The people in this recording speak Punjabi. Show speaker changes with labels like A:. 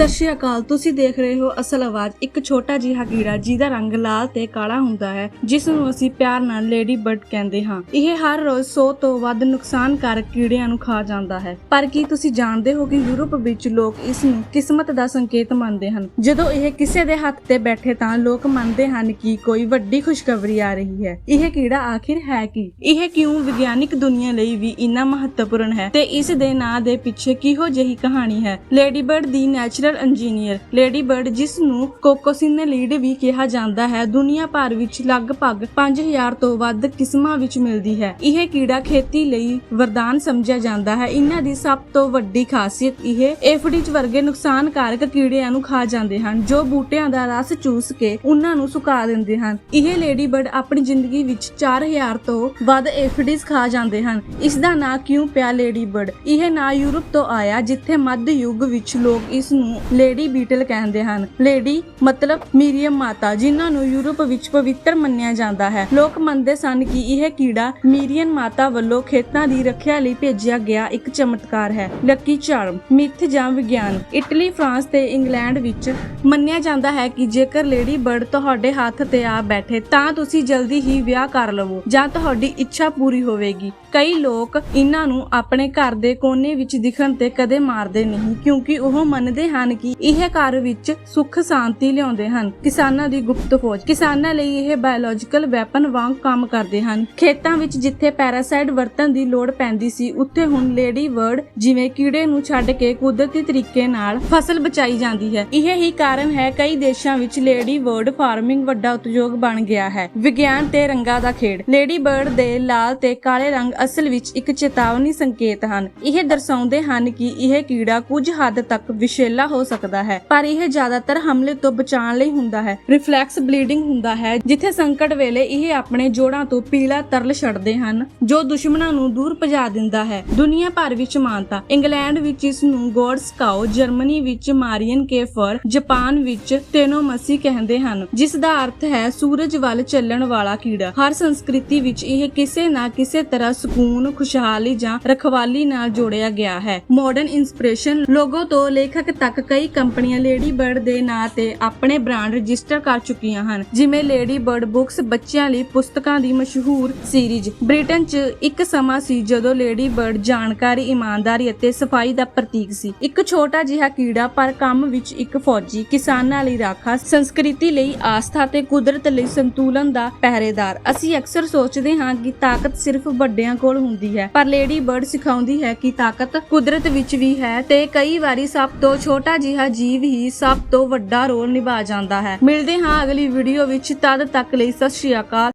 A: ਸਤਿ ਸ਼੍ਰੀ ਅਕਾਲ, ਤੁਸੀਂ ਦੇਖ ਰਹੇ ਹੋ ਅਸਲ ਆਵਾਜ਼, ਇੱਕ ਛੋਟਾ ਜਿਹਾ ਕੀੜਾ ਜਿਹਦਾ ਰੰਗ ਲਾਲ ਤੇ ਕਾਲਾ ਹੁੰਦਾ ਹੈ, ਜਿਸ ਨੂੰ ਅਸੀਂ ਪਿਆਰ ਨਾਲ ਲੇਡੀ ਬਰਡ ਕਹਿੰਦੇ ਹਾਂ। ਇਹ ਹਰ ਰੋਜ਼ 100 ਤੋਂ ਵੱਧ ਨੁਕਸਾਨਕਾਰਕ ਕੀੜਿਆਂ ਨੂੰ ਖਾ ਜਾਂਦਾ ਹੈ। ਪਰ ਕੀ ਤੁਸੀਂ ਜਾਣਦੇ ਹੋ ਕਿ ਯੂਰਪ ਵਿੱਚ ਲੋਕ ਇਸ ਨੂੰ ਕਿਸਮਤ ਦਾ ਸੰਕੇਤ ਮੰਨਦੇ ਹਨ? ਜਦੋਂ ਇਹ ਕਿਸੇ ਦੇ ਹੱਥ ਤੇ ਬੈਠੇ ਤਾਂ ਲੋਕ ਮੰਨਦੇ ਹਨ ਕਿ ਕੋਈ ਵੱਡੀ ਖੁਸ਼ਖਬਰੀ ਆ ਰਹੀ ਹੈ। ਇਹ ਕੀੜਾ ਆਖਿਰ ਹੈ ਕੀ? ਇਹ ਕਿਉਂ ਵਿਗਿਆਨਿਕ ਦੁਨੀਆ ਲਈ ਵੀ ਇੰਨਾ ਮਹੱਤਵਪੂਰਨ ਹੈ? ਤੇ ਇਸ ਦੇ ਨਾਂ ਦੇ ਪਿੱਛੇ ਕਿਹੋ ਜਿਹੀ ਕਹਾਣੀ ਹੈ? ਲੇਡੀ ਬਰਡ ਦੀ ਨੈਚੁਰਲ ਇੰਜੀਨੀਅਰ ਲੇਡੀ ਬਰਡ, ਜਿਸ ਨੂੰ ਕੋਕੋਸਿਨ ਲੀਡ ਵੀ ਕਿਹਾ ਜਾਂਦਾ ਹੈ, ਦੁਨੀਆ ਭਰ ਵਿੱਚ ਲਗਭਗ 5000 ਤੋਂ ਵੱਧ ਕਿਸਮਾਂ ਵਿੱਚ ਮਿਲਦੀ ਹੈ। ਇਹ ਕੀੜਾ ਖੇਤੀ ਲਈ ਵਰਦਾਨ ਸਮਝਿਆ ਜਾਂਦਾ ਹੈ। ਇਹਨਾਂ ਦੀ ਸਭ ਤੋਂ ਵੱਡੀ ਖਾਸੀਅਤ ਇਹ ਐਫਡਿਜ ਵਰਗੇ ਨੁਕਸਾਨਕਾਰਕ ਕੀੜਿਆਂ ਨੂੰ ਖਾ ਜਾਂਦੇ ਹਨ, ਜੋ ਬੂਟਿਆਂ ਦਾ ਰਸ ਚੂਸ ਕੇ ਉਹਨਾਂ ਨੂੰ ਸੁਕਾ ਦਿੰਦੇ ਹਨ। ਇਹ ਲੇਡੀ ਬਰਡ ਆਪਣੀ ਜ਼ਿੰਦਗੀ ਵਿੱਚ 4000 ਤੋਂ ਵੱਧ ਐਫਡਿਜ ਖਾ ਜਾਂਦੇ ਹਨ। ਇਸ ਦਾ ਨਾਂ ਕਿਉਂ ਪਿਆ ਲੇਡੀ ਬਰਡ? ਇਹ ਨਾਂ ਯੂਰਪ ਤੋਂ ਆਇਆ, ਜਿੱਥੇ ਮੱਧ ਯੁੱਗ ਵਿੱਚ ਲੋਕ ਇਸ ਨੂੰ ਲੇਡੀ ਬੀਟਲ ਕਹਿੰਦੇ ਹਨ। ਲੇਡੀ ਮਤਲਬ ਮੀਰੀਅਮ ਮਾਤਾ, ਜਿਨ੍ਹਾਂ ਨੂੰ ਯੂਰਪ ਵਿੱਚ ਪਵਿੱਤਰ ਮੰਨਿਆ ਜਾਂਦਾ ਹੈ। ਲੋਕ ਮੰਨਦੇ ਸਨ ਕਿ ਇਹ ਕੀੜਾ ਮੀਰੀਅਨ ਮਾਤਾ ਵੱਲੋਂ ਖੇਤਾਂ ਦੀ ਰੱਖਿਆ ਲਈ ਭੇਜਿਆ ਗਿਆ ਇੱਕ ਚਮਤਕਾਰ ਹੈ। ਲੱਕੀ ਚਾਰਮ, ਮਿੱਥ ਜਾਂ ਵਿਗਿਆਨ। ਇਟਲੀ, ਫਰਾਂਸ ਤੇ ਇੰਗਲੈਂਡ ਵਿੱਚ ਮੰਨਿਆ ਜਾਂਦਾ ਹੈ ਕਿ ਜੇਕਰ ਲੇਡੀ ਬਰਡ ਤੁਹਾਡੇ ਹੱਥ ਤੇ ਆ ਬੈਠੇ, ਤਾਂ ਤੁਸੀਂ ਜਲਦੀ ਹੀ ਵਿਆਹ ਕਰ ਲਵੋ ਜਾਂ ਤੁਹਾਡੀ ਇੱਛਾ ਪੂਰੀ ਹੋਵੇਗੀ। ਕਈ ਲੋਕ ਇਹਨਾਂ ਨੂੰ ਆਪਣੇ ਘਰ ਦੇ ਕੋਨੇ ਵਿੱਚ ਦਿਖਣ ਤੇ ਕਦੇ ਮਾਰਦੇ ਨਹੀਂ, ਕਿਉਂਕਿ ਉਹ ਮੰਨਦੇ ਹਨ ਕਿ ਇਹ ਘਰ ਵਿੱਚ ਸੁੱਖ ਸ਼ਾਂਤੀ ਲਿਆਉਂਦੇ ਹਨ। ਕਿਸਾਨਾਂ ਦੀ ਗੁਪਤ ਫੌਜ। ਕਿਸਾਨਾਂ ਲਈ ਇਹ ਬਾਇਓਲੋਜੀਕਲ ਵੈਪਨ ਵਾਂਗ ਕੰਮ ਕਰਦੇ ਹਨ। ਖੇਤਾਂ ਵਿੱਚ ਜਿੱਥੇ ਪੈਰਾਸਾਈਡ ਵਰਤਣ ਦੀ ਲੋੜ ਪੈਂਦੀ ਸੀ, ਉੱਥੇ ਹੁਣ ਲੇਡੀ ਬਰਡ ਜਿਵੇਂ ਕੀੜੇ ਨੂੰ ਛੱਡ ਕੇ ਕੁਦਰਤੀ ਤਰੀਕੇ ਨਾਲ ਫਸਲ ਬਚਾਈ ਜਾਂਦੀ ਹੈ। ਇਹ ਹੀ ਕਾਰਨ ਹੈ, ਕਈ ਦੇਸ਼ਾਂ ਵਿੱਚ ਲੇਡੀ ਬਰਡ ਫਾਰਮਿੰਗ ਵੱਡਾ ਉਦਯੋਗ ਬਣ ਗਿਆ ਹੈ। ਵਿਗਿਆਨ ਤੇ ਰੰਗਾਂ ਦਾ ਖੇਡ। ਲੇਡੀ ਬਰਡ ਦੇ ਲਾਲ ਤੇ ਕਾਲੇ ਰੰਗ ਅਸਲ ਵਿੱਚ ਇੱਕ ਚੇਤਾਵਨੀ ਸੰਕੇਤ ਹਨ। ਇਹ ਦਰਸਾਉਂਦੇ ਹਨ ਕਿ ਇਹ ਕੀੜਾ ਕੁਝ ਹੱਦ ਤੱਕ ਵਿਸ਼ੇਲਾ ਹੋ ਸਕਦਾ ਹੈ। ਪਰ ਇਹ ਜ਼ਿਆਦਾਤਰ ਹਮਲੇ ਤੋਂ ਬਚਾਉਣ ਲਈ ਹੁੰਦਾ ਹੈ। ਰਿਫਲੈਕਸ ਬਲੀਡਿੰਗ ਹੁੰਦਾ ਹੈ, ਜਿੱਥੇ ਸੰਕਟ ਵੇਲੇ ਇਹ ਆਪਣੇ ਜੋੜਾਂ ਤੋਂ ਪੀਲਾ ਤਰਲ ਛੱਡਦੇ ਹਨ, ਜੋ ਦੁਸ਼ਮਣਾਂ ਨੂੰ ਦੂਰ ਭਜਾ ਦਿੰਦਾ ਹੈ। ਦੁਨੀਆ ਭਰ ਵਿੱਚ ਮਾਨਤਾ। ਇੰਗਲੈਂਡ ਵਿੱਚ ਇਸ ਨੂੰ ਗੋਡਸ ਜਰਮਨੀ ਵਿੱਚ ਮਾਰੀਅਨ ਕੇਫਰ, ਜਾਪਾਨ ਵਿੱਚ ਟੇਨੋਮਸੀ ਕਹਿੰਦੇ ਹਨ, ਜਿਸ ਦਾ ਅਰਥ ਹੈ ਸੂਰਜ ਵੱਲ ਚੱਲਣ ਵਾਲਾ ਕੀੜਾ। ਹਰ ਸੰਸਕ੍ਰਿਤੀ ਵਿੱਚ ਇਹ ਕਿਸੇ ਨਾ ਕਿਸੇ ਤਰ੍ਹਾਂ ਸਕੂਨ, ਖੁਸ਼ਹਾਲੀ ਜਾਂ ਰਖਵਾਲੀ ਨਾਲ ਜੋੜਿਆ ਗਿਆ ਹੈ। ਮਾਡਰਨ ਇਨਸਪੀਰੇਸ਼ਨ ਲੋਗੋ ਤੋਂ ਲੇਖਕ ਤੱਕ ਕਈ ਕੰਪਨੀਆਂ ਲੇਡੀ ਬਰਡ ਦੇ ਨਾਂ ਤੇ ਆਪਣੇ ਬ੍ਰਾਂਡ ਰਜਿਸਟਰ ਕਰ ਚੁੱਕੀਆਂ ਹਨ। ਜਿਵੇਂ ਲੇਡੀ ਬਰਡ ਬੁੱਕਸ ਬੱਚਿਆਂ ਲਈ ਪੁਸਤਕਾਂ ਦੀ ਮਸ਼ਹੂਰ ਸੀਰੀਜ਼ ਬ੍ਰਿਟਨ 'ਚ ਇੱਕ ਸਮਾਂ ਸੀ ਜਦੋਂ ਲੇਡੀ ਬਰਡ ਜਾਣਕਾਰੀ, ਇਮਾਨਦਾਰੀ ਅਤੇ ਸਫ਼ਾਈ ਦਾ ਪ੍ਰਤੀਕ ਸੀ। ਇੱਕ ਛੋਟਾ ਜਿਹਾ ਕੀੜਾ ਪਰ ਕੰਮ ਵਿੱਚ ਇੱਕ ਫੌਜੀ ਕਿਸਾਨਾਂ ਲਈ ਰਾਖਾ, ਸੰਸਕ੍ਰਿਤੀ ਲਈ ਆਸਥਾ ਤੇ ਕੁਦਰਤ ਲਈ ਸੰਤੁਲਨ ਦਾ ਪਹਿਰੇਦਾਰ। ਅਸੀਂ ਅਕਸਰ ਸੋਚਦੇ ਹਾਂ ਕਿ ਤਾਕਤ ਸਿਰਫ ਵੱਡਿਆਂ ਕੋਲ ਹੁੰਦੀ ਹੈ, ਪਰ ਲੇਡੀ ਬਰਡ ਸਿਖਾਉਂਦੀ ਹੈ ਕਿ ਤਾਕਤ ਕੁਦਰਤ ਵਿੱਚ ਵੀ ਹੈ ਤੇ ਕਈ ਵਾਰੀ ਸਭ ਤੋਂ ਛੋਟਾ ਛੋਟਾ ਜਿਹਾ ਜੀਵ ਹੀ ਸਭ ਤੋਂ ਵੱਡਾ ਰੋਲ ਨਿਭਾ ਜਾਂਦਾ ਹੈ। ਮਿਲਦੇ ਹਾਂ ਅਗਲੀ ਵੀਡੀਓ ਵਿੱਚ। ਤਦ ਤੱਕ ਲਈ ਸਤਿ ਸ਼੍ਰੀ ਅਕਾਲ।